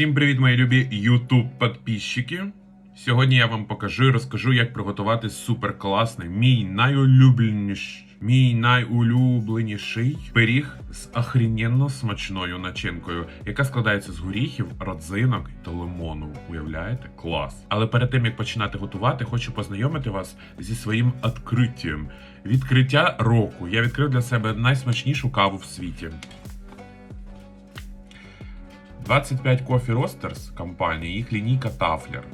Всім привіт, мої любі YouTube підписчики. Сьогодні я вам покажу і розкажу, як приготувати суперкласний, мій найулюбленіший, мій найулюбленіший пиріг з охрененно смачною начинкою, яка складається з горіхів, родзинок та лимону. Уявляєте? Клас. Але перед тим як починати готувати, хочу познайомити вас зі своїм відкриттям. Відкриття року. Я відкрив для себе найсмачнішу каву в світі. 25 Coffee Roasters компанії, їх лінійка Тафлер.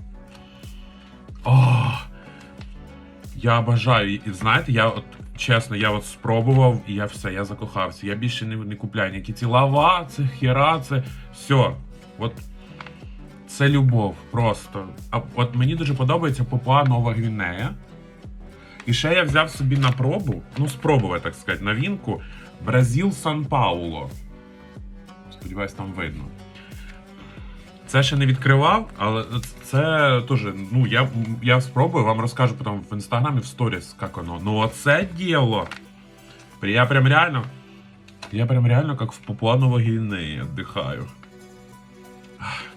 Я бажаю, і знаєте, я от чесно, я от спробував і я все, я закохався. Я більше не, не купляю ніякі ці лава, це хера, це все. От це любов просто. А от мені дуже подобається Папуа Нова Гвінея. І ще я взяв собі на пробу, ну спробувати, так сказати, новинку Бразил Сан Пауло. Сподіваюсь, там видно. Це ще не відкривав, але це теж, ну, я, я спробую, вам розкажу потім в інстаграмі в сторіс, як воно. Ну, оце діло. Я прям реально. Я прям реально як в Папуа Гвінеї віддихаю.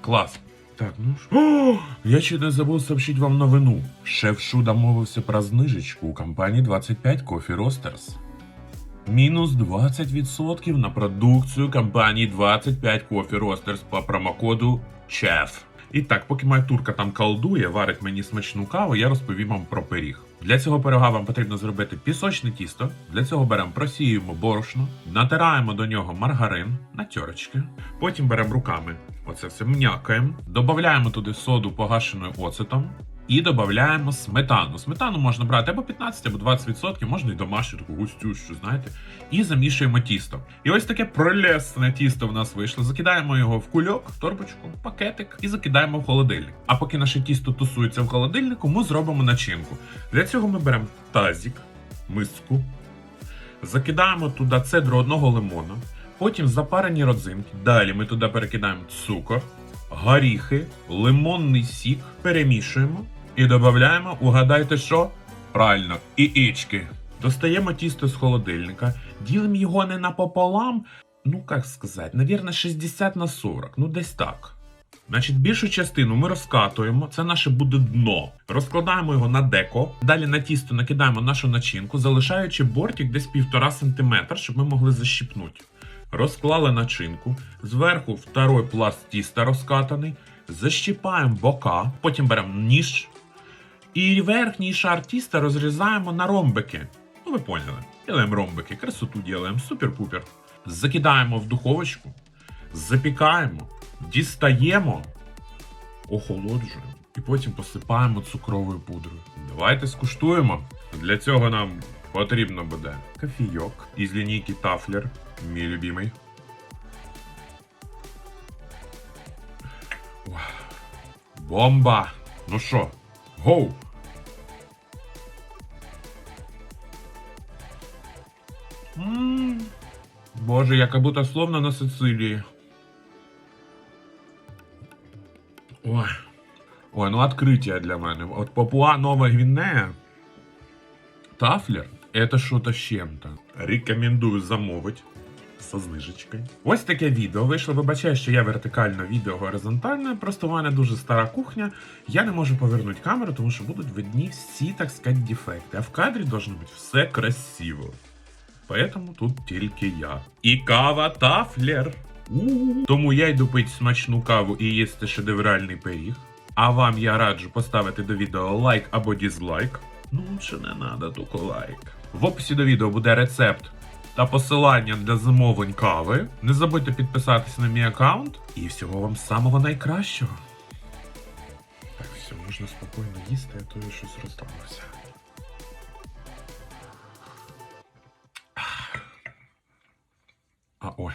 Клас. Так, ну ж. О, я чуть не забув сообщить вам новину. Шеф Шу домовився про знижечку у компанії 25 Coffee Roasters. Мінус 20% на продукцію компанії 25 Coffee Roasters по промокоду ЧЕФ. І так, поки моя турка там колдує, варить мені смачну каву, я розповім вам про пиріг. Для цього пирога вам потрібно зробити пісочне тісто. Для цього беремо просіюємо борошно, натираємо до нього маргарин на тьорочки. Потім беремо руками, оце все м'якаємо, додаємо туди соду погашеною оцетом. І додаємо сметану. Сметану можна брати або 15, або 20%, можна і домашню таку густющу, знаєте. І замішуємо тісто. І ось таке прелесне тісто в нас вийшло. Закидаємо його в кульок, в торбочку, пакетик і закидаємо в холодильник. А поки наше тісто тусується в холодильнику, ми зробимо начинку. Для цього ми беремо тазик, миску, закидаємо туди цедру одного лимона, потім запарені родзинки. Далі ми туди перекидаємо цукор, горіхи, лимонний сік, перемішуємо і додаємо, угадайте що? Правильно, яєчки. Достаємо тісто з холодильника, ділимо його не напополам, ну як сказати, навірно, 60 на 40, ну десь так. Значить, більшу частину ми розкатуємо, це наше буде дно. Розкладаємо його на деко. Далі на тісто накидаємо нашу начинку, залишаючи бортик десь 1,5 см, щоб ми могли защіпнути. Розклали начинку, зверху второй пласт тіста розкатаний, защіпаємо бока, потім беремо ніж. І верхній шар тіста розрізаємо на ромбики. Ну, ви поняли. Ділаємо ромбики, красоту ділаємо, супер-пупер. Закидаємо в духовочку, запікаємо, дістаємо, охолоджуємо і потім посипаємо цукровою пудрою. Давайте скуштуємо. Для цього нам потрібно буде кофійок із лінійки Тафлер, мій любимий. Бомба! Ну що, гоу! М, Боже, я как будто словно на Сицилии. Ой. Ой, ну открытие для мене. От Папуа Нова Гвінея. Тафлер это что-то с чем-то. Рекомендую замовить со знижечкою. Ось таке відео вийшло. Вибачаю, що я вертикально, відео горизонтальне. Просто в мене дуже стара кухня. Я не можу повернути камеру, тому що будуть видні всі, так сказати, дефекти. А в кадрі должно бути все красиво. Поэтому тут тільки я. І кава тафлер. У-у-у. Тому я йду пити смачну каву і їсти шедевральний пиріг. А вам я раджу поставити до відео лайк або дізлайк. Ну, лучше не надо, тільки лайк. В описі до відео буде рецепт та посилання для замовлень кави. Не забудьте підписатися на мій аккаунт. І всього вам самого найкращого. Так, все, можна спокійно їсти, а то я щось розслабився. А ой,